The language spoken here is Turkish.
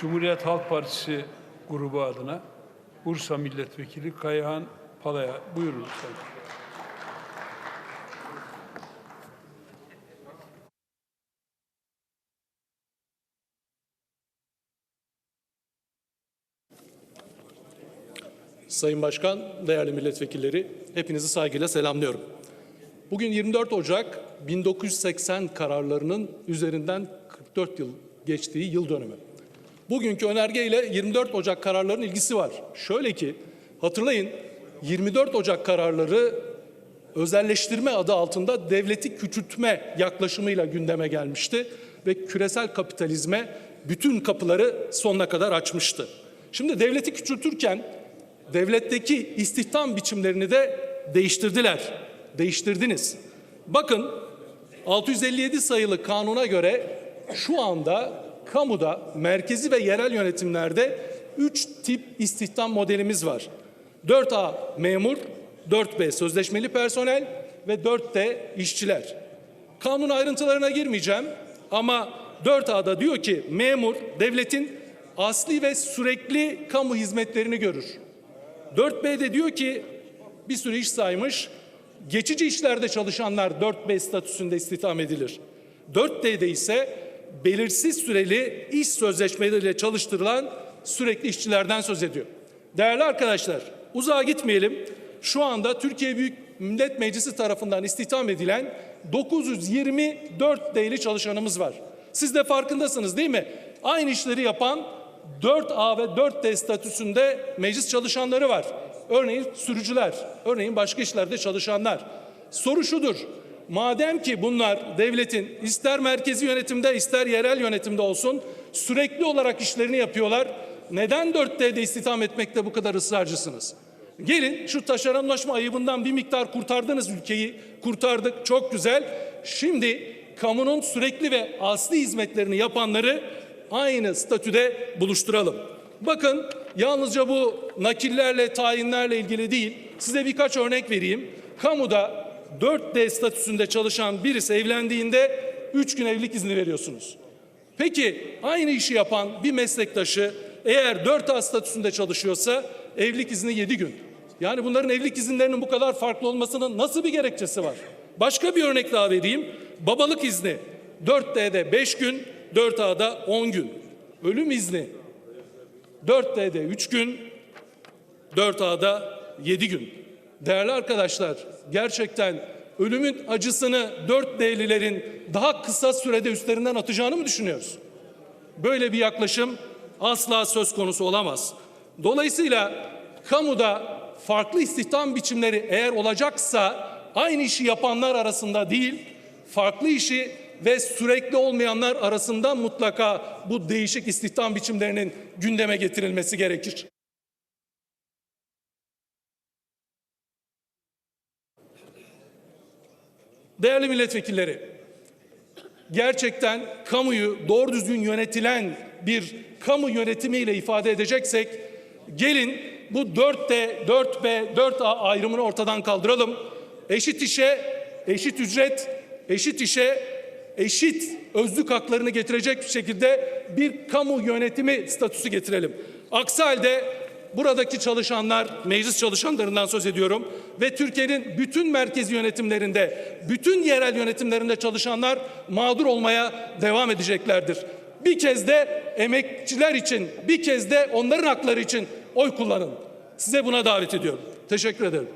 Cumhuriyet Halk Partisi grubu adına Bursa Milletvekili Kayahan Palaya. Buyurun lütfen. Sayın Başkan, değerli milletvekilleri, hepinizi saygıyla selamlıyorum. Bugün 24 Ocak 1980 kararlarının üzerinden 44 yıl geçtiği yıl dönümü. Bugünkü önergeyle 24 Ocak kararlarının ilgisi var. Şöyle ki, hatırlayın 24 Ocak kararları özelleştirme adı altında devleti küçültme yaklaşımıyla gündeme gelmişti ve küresel kapitalizme bütün kapıları sonuna kadar açmıştı. Şimdi devleti küçültürken devletteki istihdam biçimlerini de değiştirdiler. Değiştirdiniz. Bakın 657 sayılı kanuna göre şu anda kamuda merkezi ve yerel yönetimlerde 3 tip istihdam modelimiz var. 4A memur, 4B sözleşmeli personel ve 4D işçiler. Kanun ayrıntılarına girmeyeceğim ama 4A'da diyor ki memur devletin asli ve sürekli kamu hizmetlerini görür. 4B'de diyor ki bir sürü iş saymış. Geçici işlerde çalışanlar 4B statüsünde istihdam edilir. 4D'de ise belirsiz süreli iş sözleşmeleriyle çalıştırılan sürekli işçilerden söz ediyor. Değerli arkadaşlar, uzağa gitmeyelim. Şu anda Türkiye Büyük Millet Meclisi tarafından istihdam edilen 924 D'li çalışanımız var. Siz de farkındasınız değil mi? Aynı işleri yapan 4A ve 4D statüsünde meclis çalışanları var. Örneğin sürücüler, örneğin başka işlerde çalışanlar. Soru şudur. Madem ki bunlar devletin ister merkezi yönetimde ister yerel yönetimde olsun sürekli olarak işlerini yapıyorlar. Neden 4D'de istihdam etmekte bu kadar ısrarcısınız? Gelin şu taşeronlaşma ayıbından bir miktar kurtardınız ülkeyi. Kurtardık çok güzel. Şimdi kamunun sürekli ve asli hizmetlerini yapanları aynı statüde buluşturalım. Bakın yalnızca bu nakillerle, tayinlerle ilgili değil. Size birkaç örnek vereyim. Kamuda 4D statüsünde çalışan birisi evlendiğinde 3 gün evlilik izni veriyorsunuz. Peki aynı işi yapan bir meslektaşı eğer 4A statüsünde çalışıyorsa evlilik izni 7 gün. Yani bunların evlilik izinlerinin bu kadar farklı olmasının nasıl bir gerekçesi var? Başka bir örnek daha vereyim. Babalık izni 4D'de 5 gün, 4A'da 10 gün. Ölüm izni 4D'de 3 gün, 4A'da 7 gün. Değerli arkadaşlar, gerçekten ölümün acısını 4D'lilerin daha kısa sürede üstlerinden atacağını mı düşünüyoruz? Böyle bir yaklaşım asla söz konusu olamaz. Dolayısıyla kamuda farklı istihdam biçimleri eğer olacaksa aynı işi yapanlar arasında değil, farklı işi ve sürekli olmayanlar arasında mutlaka bu değişik istihdam biçimlerinin gündeme getirilmesi gerekir. Değerli milletvekilleri, gerçekten kamuyu doğru düzgün yönetilen bir kamu yönetimiyle ifade edeceksek gelin bu 4D, 4B, 4A ayrımını ortadan kaldıralım. Eşit işe, eşit ücret, eşit işe, eşit özlük haklarını getirecek bir şekilde bir kamu yönetimi statüsü getirelim. Aksi halde buradaki çalışanlar, meclis çalışanlarından söz ediyorum ve Türkiye'nin bütün merkezi yönetimlerinde, bütün yerel yönetimlerinde çalışanlar mağdur olmaya devam edeceklerdir. Bir kez de emekçiler için, bir kez de onların hakları için oy kullanın. Size buna davet ediyorum. Teşekkür ederim.